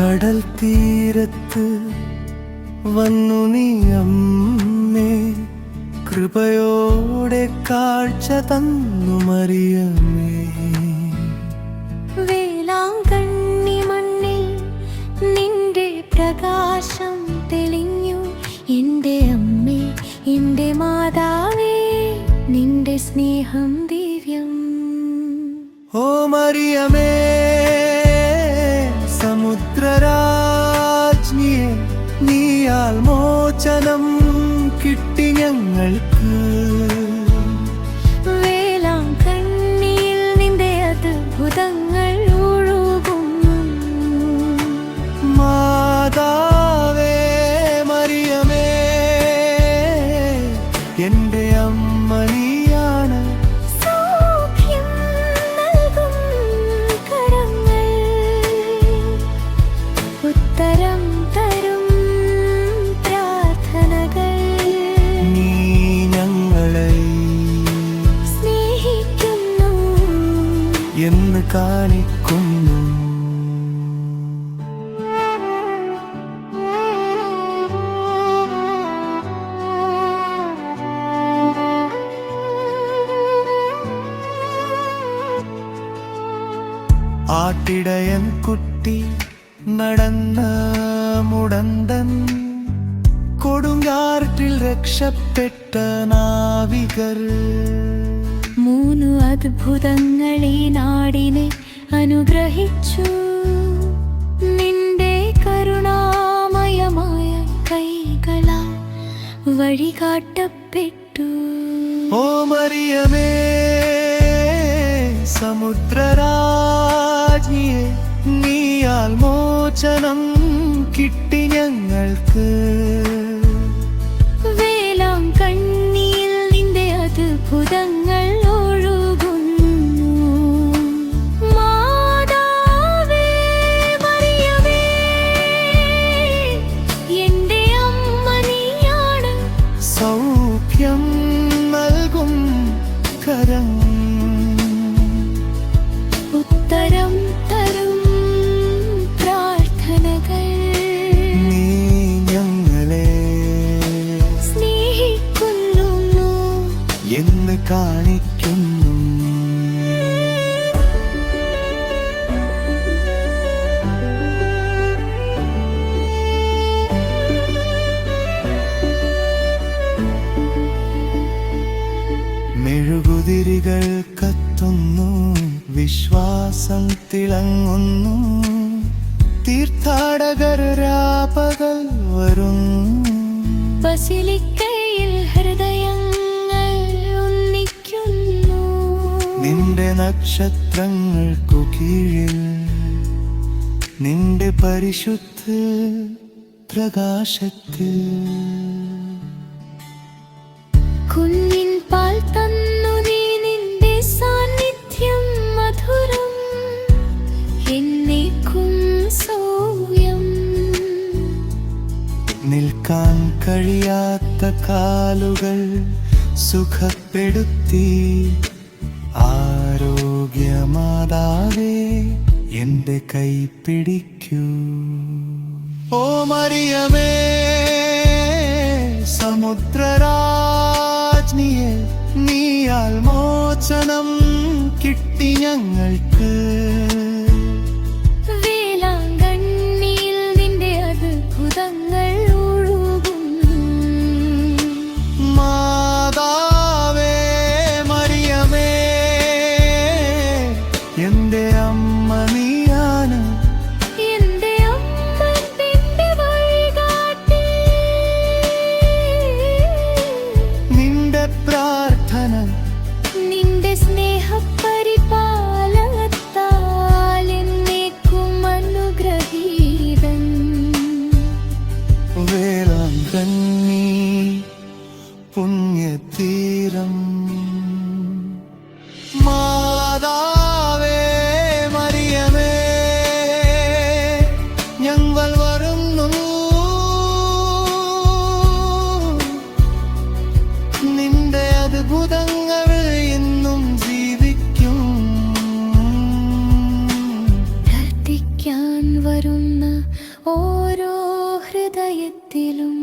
കടൽ തീരത്ത് വന്നു നീ അമ്മേ. കൃപയോടെ കാഴ്ച തന്നു മറിയമേ. വേലാങ്കണ്ണി മണ്ണിൽ നിന്റെ പ്രകാശം തെളിഞ്ഞു. എന്റെ അമ്മേ എന്റെ മാതാവേ നിന്റെ സ്നേഹം ദിവ്യം. ഓ മറിയമേ സമുദ്രരാജ്ഞിയെ നീയാൽ മോചനം കിട്ടി ഞങ്ങൾക്ക്. കാണിക്കുന്നു. ആട്ടിടയൻ കുട്ടി നടന്ന മുടന്തൻ കൊടുങ്കാറ്റിൽ രക്ഷപ്പെട്ട നാവികർ. മൂന്നു അത്ഭുതങ്ങളെ നാടിനെ അനുഗ്രഹിച്ചു. നിന്റെ കരുണാമയമായ കൈകള വഴികാട്ടപ്പെട്ടു. ഓ മറിയമേ സമുദ്രരാജ്ഞിയെ നീയാൽ മോചനം കിട്ടി ഞങ്ങൾക്ക്. വേലാം കണ്ണിയിൽ നിന്റെ അത്ഭുതങ്ങൾ സൗഖ്യം നൽകും കരം. ഉത്തരം തരും പ്രാർത്ഥനകൾ. നീ ഞങ്ങളെ സ്നേഹിക്കുന്നു എന്ന് കാണിക്കുന്നു തീർത്ഥാടകർ രാപകൽ വരുന്നു ബസിലിക്കയിൽ ഹൃദയങ്ങൾ ഒന്നിക്കുന്നു. നിന്റെ നക്ഷത്രങ്ങൾക്കു കീഴിൽ നിന്റെ പരിശുദ്ധ പ്രകാശത്തിൽ നിൽക്കാൻ കഴിയാത്ത കാലുകൾ സുഖപ്പെടുത്തി. ആരോഗ്യമാതാവേ എന്റെ കൈ പിടിക്കൂ. ഓ മറിയമേ സമുദ്രരാജ്ഞിയെ നീയാൽ മോചനം കിട്ടി ഞങ്ങൾക്ക്. അത്ഭുതങ്ങൾ എന്നും ജീവിക്കും. പ്രാർത്ഥിക്കാൻ വരുന്ന ഓരോ ഹൃദയത്തിലും